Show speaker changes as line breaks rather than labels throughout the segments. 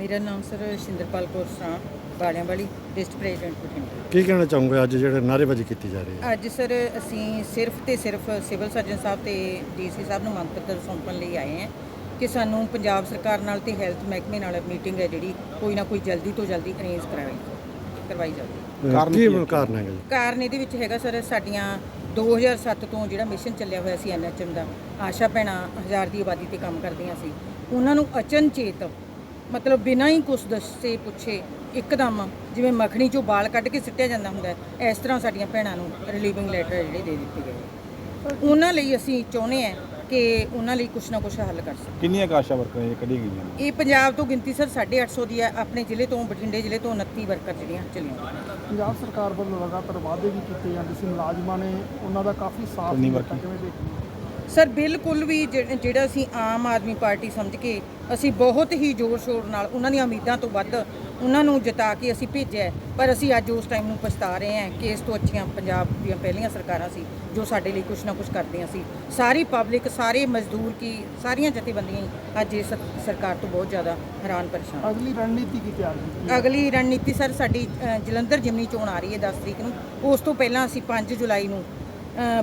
ਮੇਰਾ ਨਾਮ ਸਰ ਸ਼ਿੰਦਰਪਾਲ ਕੌਰ ਸਰਾਂ ਬਾੜਿਆਂ ਵਾਲੀ ਡਿਸਟ੍ਰਿਕਟ ਪ੍ਰੈਜ਼ੀਡੈਂਟ ਬਠਿੰਡਾ।
ਕੀ ਕਹਿਣਾ ਚਾਹੋਗੇ ਅੱਜ ਜਿਹੜੇ ਨਾਅਰੇਬਾਜ਼ੀ ਕੀਤੀ ਜਾ ਰਹੀ ਹੈ?
ਅੱਜ ਸਰ ਅਸੀਂ ਸਿਰਫ ਤੇ ਸਿਰਫ ਸਿਵਲ ਸਰਜਨ ਸਾਹਿਬ ਤੇ ਡੀਸੀ ਸਾਹਿਬ ਨੂੰ ਮੰਗ ਪੱਤਰ ਸੌਂਪਣ ਲਈ ਆਏ ਹਾਂ ਕਿ ਸਾਨੂੰ ਪੰਜਾਬ ਸਰਕਾਰ ਨਾਲ ਤੇ ਹੈਲਥ ਮਹਿਕਮੇ ਨਾਲ ਮੀਟਿੰਗ ਹੈ ਜਿਹੜੀ ਕੋਈ ਨਾ ਕੋਈ ਜਲਦੀ ਤੋਂ ਜਲਦੀ ਅਰੇਂਜ ਕਰਾਈ ਕਰਵਾਈ ਜਾਵੇ।
ਅਹ ਕੀ ਕਾਰਨ ਹੈਗਾ ਜੀ?
ਕਾਰਨ ਇਹਦੇ ਵਿੱਚ ਹੈਗਾ ਸਰ ਸਾਡੀਆਂ 2007 ਤੋਂ ਜਿਹੜਾ ਮਿਸ਼ਨ ਚੱਲਿਆ ਹੋਇਆ ਸੀ ਐਨਐਚਐਮ ਦਾ ਆਸ਼ਾ ਭੈਣਾਂ ਹਜ਼ਾਰ ਦੀ ਆਬਾਦੀ ਤੇ ਕੰਮ ਕਰਦੀਆਂ ਸੀ ਉਹਨਾਂ ਨੂੰ ਅਚਨਚੇਤ ਮਤਲਬ ਬਿਨਾਂ ਹੀ ਕੁਛ ਦੱਸੇ ਪੁੱਛੇ ਇੱਕਦਮ ਜਿਵੇਂ ਮੱਖਣੀ ਚੋਂ ਬਾਲ ਕੱਢ ਕੇ ਸਿੱਟਿਆ ਜਾਂਦਾ ਹੁੰਦਾ ਹੈ, ਇਸ ਤਰ੍ਹਾਂ ਸਾਡੀਆਂ ਭੈਣਾਂ ਨੂੰ ਰਿਲੀਵਿੰਗ ਲੈਟਰ ਜਿਹੜੇ ਦੇ ਦਿੱਤੇ ਗਏ ਉਹਨਾਂ ਲਈ ਅਸੀਂ ਚਾਹੁੰਦੇ ਹਾਂ ਕਿ ਉਹਨਾਂ ਲਈ ਕੁਛ ਨਾ ਕੁਛ ਹੱਲ ਕਰ ਸਕੀਏ
ਕਿੰਨੀਆਂ ਕਾਸ਼ਾ ਵਰਕਰਾਂ ਇਹ ਕੱਢੀਆਂ ਗਈਆਂ ਨੇ
ਇਹ ਪੰਜਾਬ ਤੋਂ ਗਿਣਤੀ ਸਰ 850 ਦੀ ਹੈ ਆਪਣੇ ਜ਼ਿਲ੍ਹੇ ਤੋਂ ਬਠਿੰਡੇ ਜ਼ਿਲ੍ਹੇ ਤੋਂ 29 ਵਰਕਰ ਜਿਹੜੀਆਂ ਚਲੀਆਂ
ਪੰਜਾਬ ਸਰਕਾਰ ਵੱਲੋਂ ਲਗਾਤਾਰ ਵਾਅਦੇ ਵੀ ਕੀਤੇ ਜਾਂਦੇ ਸੀ ਮੁਲਾਜ਼ਮਾਂ ਨੇ ਉਹਨਾਂ ਦਾ ਕਾਫੀ ਸਾਥ ਦਿੱਤਾ। ਕਿਵੇਂ ਦੇਖਦੇ ਹੋ?
ਸਰ ਬਿਲਕੁਲ ਵੀ ਜਿਹੜਾ ਅਸੀਂ ਆਮ ਆਦਮੀ ਪਾਰਟੀ ਸਮਝ ਕੇ ਅਸੀਂ ਬਹੁਤ ਹੀ ਜ਼ੋਰ ਸ਼ੋਰ ਨਾਲ ਉਹਨਾਂ ਦੀਆਂ ਉਮੀਦਾਂ ਤੋਂ ਵੱਧ ਉਹਨਾਂ ਨੂੰ ਜਿਤਾ ਕੇ ਅਸੀਂ ਭੇਜਿਆ। ਪਰ ਅਸੀਂ ਅੱਜ ਉਸ ਟਾਈਮ ਨੂੰ ਪਛਤਾ ਰਹੇ ਹਾਂ। ਕਿ ਇਸ ਤੋਂ ਅੱਛੀਆਂ ਪੰਜਾਬ ਦੀਆਂ ਪਹਿਲੀਆਂ ਸਰਕਾਰਾਂ ਸੀ ਜੋ ਸਾਡੇ ਲਈ ਕੁਝ ਨਾ ਕੁਝ ਕਰਦੀਆਂ ਸੀ। ਸਾਰੀ ਪਬਲਿਕ ਸਾਰੇ ਮਜ਼ਦੂਰ ਕੀ ਸਾਰੀਆਂ ਜਥੇਬੰਦੀਆਂ ਅੱਜ ਇਸ ਸਰਕਾਰ ਤੋਂ ਬਹੁਤ ਜ਼ਿਆਦਾ ਹੈਰਾਨ ਪਰੇਸ਼ਾਨ
ਅਗਲੀ ਰਣਨੀਤੀ ਕੀ ਤਿਆਰ ਕੀਤੀ?
ਅਗਲੀ ਰਣਨੀਤੀ ਸਰ ਸਾਡੀ ਜਲੰਧਰ ਜਿਮਨੀ ਚੋਣ ਆ ਰਹੀ ਹੈ 10 ਤਰੀਕ ਨੂੰ। ਉਸ ਤੋਂ ਪਹਿਲਾਂ ਅਸੀਂ 5 ਜੁਲਾਈ ਨੂੰ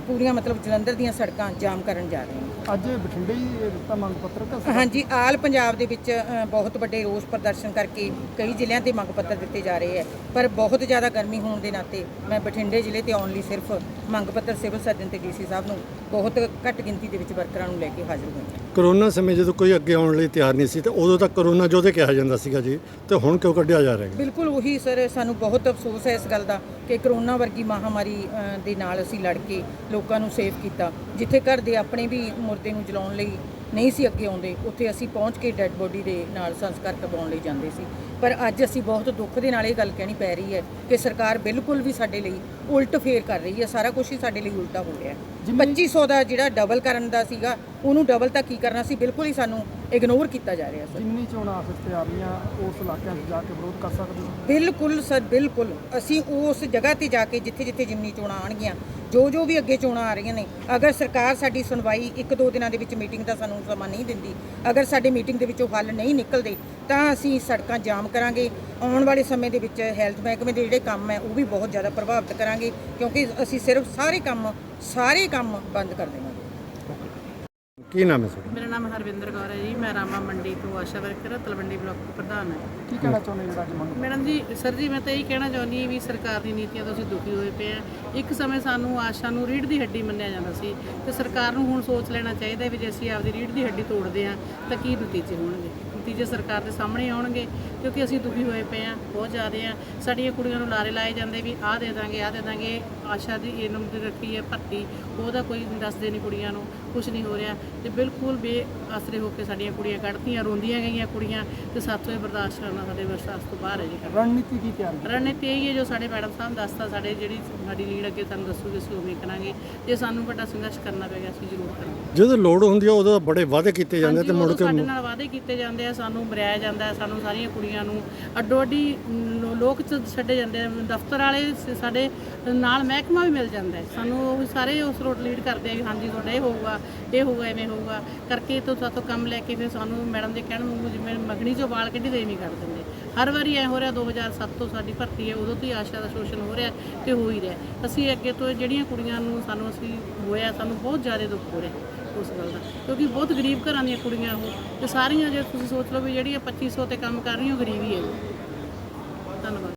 ਪੂਰੀਆਂ ਮਤਲਬ ਜਲੰਧਰ ਦੀਆਂ ਸੜਕਾਂ ਜਾਮ ਕਰਨ ਜਾ ਰਹੇ ਹਾਂ।
ਅੱਜ ਬਠਿੰਡੇ ਹੀ ਇਹ ਦਿੱਤਾ ਮੰਗ ਪੱਤਰ ਕਿ
ਹਾਂਜੀ ਆਲ ਪੰਜਾਬ ਦੇ ਵਿੱਚ ਅ, ਬਹੁਤ ਵੱਡੇ ਰੋਸ ਪ੍ਰਦਰਸ਼ਨ ਕਰਕੇ ਕਈ ਜ਼ਿਲ੍ਹਿਆਂ ਤੇ ਮੰਗ ਪੱਤਰ ਦਿੱਤੇ ਜਾ ਰਹੇ ਹੈ। ਪਰ ਬਹੁਤ ਜ਼ਿਆਦਾ ਗਰਮੀ ਹੋਣ ਦੇ ਨਾਤੇ ਮੈਂ ਬਠਿੰਡੇ ਜ਼ਿਲ੍ਹੇ ਤੇ ਆਉਣ ਲਈ ਸਿਰਫ ਮੰਗ ਪੱਤਰ ਸਿਵਲ ਸਰਜਨ ਤੇ ਡੀਸੀ ਸਾਹਿਬ ਨੂੰ ਬਹੁਤ ਘੱਟ ਗਿਣਤੀ ਦੇ ਵਿੱਚ ਵਰਕਰਾਂ ਨੂੰ ਲੈ ਕੇ ਹਾਜ਼ਰ ਹੋਈ ਹਾਂ।
ਕਰੋਨਾ ਸਮੇਂ ਜਦੋਂ ਕੋਈ ਅੱਗੇ ਆਉਣ ਲਈ ਤਿਆਰ ਨਹੀਂ ਸੀ ਤੇ ਉਦੋਂ ਤੱਕ ਕਰੋਨਾ ਯੋਧੇ ਕਿਹਾ ਜਾਂਦਾ ਸੀਗਾ ਜੀ ਤੇ ਹੁਣ ਕਿਉਂ ਕੱਢਿਆ ਜਾ ਰਿਹਾ ਹੈ?
ਬਿਲਕੁਲ ਉਹੀ ਸਰ ਸਾਨੂੰ ਬਹੁਤ ਅਫਸੋਸ ਹੈ ਇਸ ਗੱਲ ਦਾ ਕਿ ਕਰੋਨਾ ਵਰਗੀ ਮਹਾਮਾਰੀ ਅ, ਦੇ ਨਾਲ ਅਸੀਂ ਲੜ ਕੇ ਲੋਕਾਂ ਨੂੰ ਸੇਫ ਕੀਤਾ ਜਿੱਥੇ ਘਰ ਦੇ ਆਪਣੇ ਵੀ ਮੁਰਦੇ ਨੂੰ ਜਲਾਉਣ ਲਈ ਨਹੀਂ ਸੀ ਅੱਗੇ ਆਉਂਦੇ ਉੱਥੇ ਅਸੀਂ ਪਹੁੰਚ ਕੇ ਡੈੱਡ ਬੋਡੀ ਦੇ ਨਾਲ ਸੰਸਕਾਰ ਕਰਵਾਉਣ ਲਈ ਜਾਂਦੇ ਸੀ। ਪਰ ਅੱਜ ਅਸੀਂ ਬਹੁਤ ਦੁੱਖ ਦੇ ਨਾਲ ਇਹ ਗੱਲ ਕਹਿਣੀ ਪੈ ਰਹੀ ਹੈ ਕਿ ਸਰਕਾਰ ਬਿਲਕੁਲ ਵੀ ਸਾਡੇ ਲਈ ਉਲਟ ਫੇਰ ਕਰ ਰਹੀ ਹੈ ਸਾਰਾ ਕੁਝ ਹੀ ਸਾਡੇ ਲਈ ਉਲਟਾ ਹੋ ਰਿਹਾ ਹੈ। 2500 ਦਾ ਜਿਹੜਾ ਡਬਲ ਕਰਨ ਦਾ ਸੀਗਾ ਉਹਨੂੰ ਡਬਲ ਤਾਂ ਕੀ ਕਰਨਾ ਸੀ ਬਿਲਕੁਲ ਹੀ ਸਾਨੂੰ ਇਗਨੋਰ ਕੀਤਾ ਜਾ ਰਿਹਾ ਸਰ
ਜਿਮਨੀ ਚੋਣਾਂ ਆਫਿਸ ਤਿਆਰੀਆਂ ਉਸ ਇਲਾਕਿਆਂ 'ਚ ਜਾ ਕੇ ਵਿਰੋਧ ਕਰ ਸਕਦੇ
ਬਿਲਕੁਲ ਸਰ ਬਿਲਕੁਲ। ਅਸੀਂ ਉਸ ਜਗ੍ਹਾ ਤੇ ਜਾ ਕੇ ਜਿੱਥੇ ਜਿੱਥੇ ਜਿਮਨੀ ਚੋਣਾਂ ਆਣਗੀਆਂ ਜੋ ਜੋ ਵੀ ਅੱਗੇ ਚੋਣਾਂ ਆ ਰਹੀਆਂ ਨੇ, ਅਗਰ ਸਰਕਾਰ ਸਾਡੀ ਸੁਣਵਾਈ ਇੱਕ ਦੋ ਦਿਨਾਂ ਦੇ ਵਿੱਚ ਮੀਟਿੰਗ ਦਾ ਸਾਨੂੰ ਸਮਾਂ ਨਹੀਂ ਦਿੰਦੀ, ਅਗਰ ਸਾਡੀ ਮੀਟਿੰਗ ਦੇ ਵਿੱਚੋਂ ਹੱਲ ਨਹੀਂ ਨਿਕਲਦੇ, ਤਾਂ ਅਸੀਂ ਸੜਕਾਂ ਜਾਮ ਕਰਾਂਗੇ। ਆਉਣ ਵਾਲੇ ਸਮੇਂ ਦੇ ਵਿੱਚ ਹੈਲਥ ਮਹਿਕਮੇ ਦੇ ਜਿਹੜੇ ਕੰਮ ਹੈ, ਉਹ ਵੀ ਬਹੁਤ ਜ਼ਿਆਦਾ ਪ੍ਰਭਾਵਿਤ ਕਰਾਂਗੇ, ਕਿਉਂਕਿ ਅਸੀਂ ਸਿਰਫ ਸਾਰੇ ਕੰਮ ਸਾਰੇ ਕੰਮ ਬੰਦ ਕਰ ਦੇਵਾਂਗੇ।
ਕੀ ਨਾਮ ਹੈ ਤੁਹਾਡਾ?
ਮੇਰਾ ਨਾਮ ਹਰਵਿੰਦਰ ਕੌਰ ਹੈ ਜੀ ਮੈਂ ਰਾਮਾ ਮੰਡੀ ਤੋਂ ਆਸ਼ਾ ਵਰਕਰ ਤਲਵੰਡੀ ਬਲਾਕ ਦੀ ਪ੍ਰਧਾਨ ਹਾਂ।
ਕੀ ਕਹਿਣਾ ਚਾਹੁੰਦੇ ਅੱਜ ਮੰਗ
ਮੈਡਮ ਜੀ ਸਰ ਜੀ ਮੈਂ ਤਾਂ ਇਹੀ ਕਹਿਣਾ ਚਾਹੁੰਦੀ ਹਾਂ ਵੀ ਸਰਕਾਰ ਦੀ ਨੀਤੀਆਂ ਤੋਂ ਅਸੀਂ ਦੁਖੀ ਹੋਏ ਪਏ ਆ ਇੱਕ ਸਮੇਂ ਸਾਨੂੰ ਆਸ਼ਾ ਨੂੰ ਰੀੜ ਦੀ ਹੱਡੀ ਮੰਨਿਆ ਜਾਂਦਾ ਸੀ ਤੇ ਸਰਕਾਰ ਨੂੰ ਹੁਣ ਸੋਚ ਲੈਣਾ ਚਾਹੀਦਾ ਵੀ ਜੇ ਅਸੀਂ ਆਪਦੀ ਰੀੜ ਦੀ ਹੱਡੀ ਤੋੜਦੇ ਆ ਤਾਂ ਕੀ ਨਤੀਜੇ ਹੋਣਗੇ? ਨਤੀਜੇ ਸਰਕਾਰ ਦੇ ਸਾਹਮਣੇ ਆਉਣਗੇ ਕਿਉਂਕਿ ਅਸੀਂ ਦੁਖੀ ਹੋਏ ਪਏ ਆ ਬਹੁਤ ਜ਼ਿਆਦੇ ਆ ਸਾਡੀਆਂ ਕੁੜੀਆਂ ਨੂੰ ਲਾਰੇ ਲਾਏ ਜਾਂਦੇ ਵੀ ਆਹ ਦੇ ਦਾਂਗੇ ਆਹ ਦੇ ਦਾਂਗੇ ਆਸ਼ਾ ਦੀ ਇਹਨੂੰ ਦੀ ਰੱਖੀ ਹੈ ਭਰਤੀ ਉਹਦਾ ਕੋਈ ਦੱਸਦੇ ਨਹੀਂ ਕੁੜੀਆਂ ਨੂੰ ਕੁਝ ਨਹੀਂ ਹੋ ਰਿਹਾ। ਤੇ ਬਿਲਕੁਲ ਬੇਅਸਰੇ ਹੋ ਕੇ ਸਾਡੀਆਂ ਕੁੜੀਆਂ ਕੱਢਤੀਆਂ ਰੋਂਦੀਆਂ ਗਈਆਂ ਕੁੜੀਆਂ ਤੇ ਸਾਥੋਂ ਇਹ ਬਰਦਾਸ਼ਤ ਕਰਨਾ ਸਾਡੇ ਬਰਦਾਸ਼ਤ ਤੋਂ ਬਾਹਰ ਹੈ ਜੀ।
ਰਣਨੀਤੀ ਕੀ ਤਿਆਰ
ਰਣਨੀਤੀ ਇਹ ਹੈ ਜੋ ਸਾਡੇ ਮੈਡਮ ਸਾਹਿਬ ਦੱਸਤਾ ਸਾਡੇ ਜਿਹੜੀ ਸਾਡੀ ਲੀਡ ਅੱਗੇ ਸਾਨੂੰ ਦੱਸੂਗੇ ਅਸੀਂ ਉਵੇਂ ਕਰਾਂਗੇ। ਜੇ ਸਾਨੂੰ ਵੱਡਾ ਸੰਘਰਸ਼ ਕਰਨਾ ਪੈ ਗਿਆ ਅਸੀਂ ਜ਼ਰੂਰ ਕਰਾਂਗੇ।
ਜਦੋਂ ਲੋੜ ਹੁੰਦੀ ਹੈ ਉਦੋਂ ਬੜੇ ਵਾਅਦੇ ਕੀਤੇ ਜਾਂਦੇ ਤੇ ਮੁੜ ਕੇ
ਸਾਡੇ ਨਾਲ ਵਾਅਦੇ ਕੀਤੇ ਜਾਂਦੇ ਆ ਸਾਨੂੰ ਮਰਿਆਇਆ ਜਾਂਦਾ ਸਾਨੂੰ ਸਾਰੀਆਂ ਕੁੜੀਆਂ ਨੂੰ ਅੱਡੋ ਅੱਡੀ ਲੋਕ ਚ ਛੱਡੇ ਜਾਂਦੇ ਆ, ਦਫ਼ਤਰ ਵਾਲੇ ਸਾਡੇ ਨਾਲ ਮਹਿਕਮਾ ਵੀ ਮਿਲ ਜਾਂਦਾ ਸਾਨੂੰ ਉਹ ਸਾਰੇ ਉਸ ਰੋਡ ਲੀਡ ਕਰਦੇ ਆ ਵੀ ਹਾਂਜੀ, ਤੁਹਾਡਾ ਇਹ ਹੋਊਗਾ ਇਹ ਹੋਊਗਾ ਐਵੇਂ ਹੋਊਗਾ। ਕਰਕੇ ਤੋਂ ਸਾਤੋਂ ਕੰਮ ਲੈ ਕੇ ਫਿਰ ਸਾਨੂੰ ਮੈਡਮ ਦੇ ਕਹਿਣ ਵਾਂਗੂ ਜਿਵੇਂ ਮਗਣੀ ਚੋਂ ਵਾਲ ਕੱਢੀ ਦੇ ਨਹੀਂ ਕਰ ਦਿੰਦੇ। ਹਰ ਵਾਰੀ ਐ ਹੋ ਰਿਹਾ 2007 ਤੋਂ ਸਾਡੀ ਭਰਤੀ ਹੈ, ਉਦੋਂ ਤੋਂ ਹੀ ਆਸ਼ਾ ਦਾ ਸ਼ੋਸ਼ਣ ਹੋ ਰਿਹਾ ਤੇ ਹੋ ਹੀ ਰਿਹਾ। ਅਸੀਂ ਅੱਗੇ ਤੋਂ ਜਿਹੜੀਆਂ ਕੁੜੀਆਂ ਨੂੰ ਸਾਨੂੰ ਅਸੀਂ ਹੋਇਆ, ਸਾਨੂੰ ਬਹੁਤ ਜ਼ਿਆਦਾ ਦੁੱਖ ਹੋ ਰਿਹਾ। ਉਸ ਗੱਲ ਦਾ। ਕਿਉਂਕਿ ਬਹੁਤ ਗਰੀਬ ਘਰਾਂ ਦੀਆਂ ਕੁੜੀਆਂ ਉਹ, ਤੇ ਸਾਰੀਆਂ ਜੇ ਤੁਸੀਂ ਸੋਚ ਲਓ ਵੀ ਜਿਹੜੀਆਂ 2500 ਤੇ ਕੰਮ ਕਰ ਰਹੀਆਂ ਉਹ ਗਰੀਬ ਹੀ ਹੈ। ਧੰਨਵਾਦ।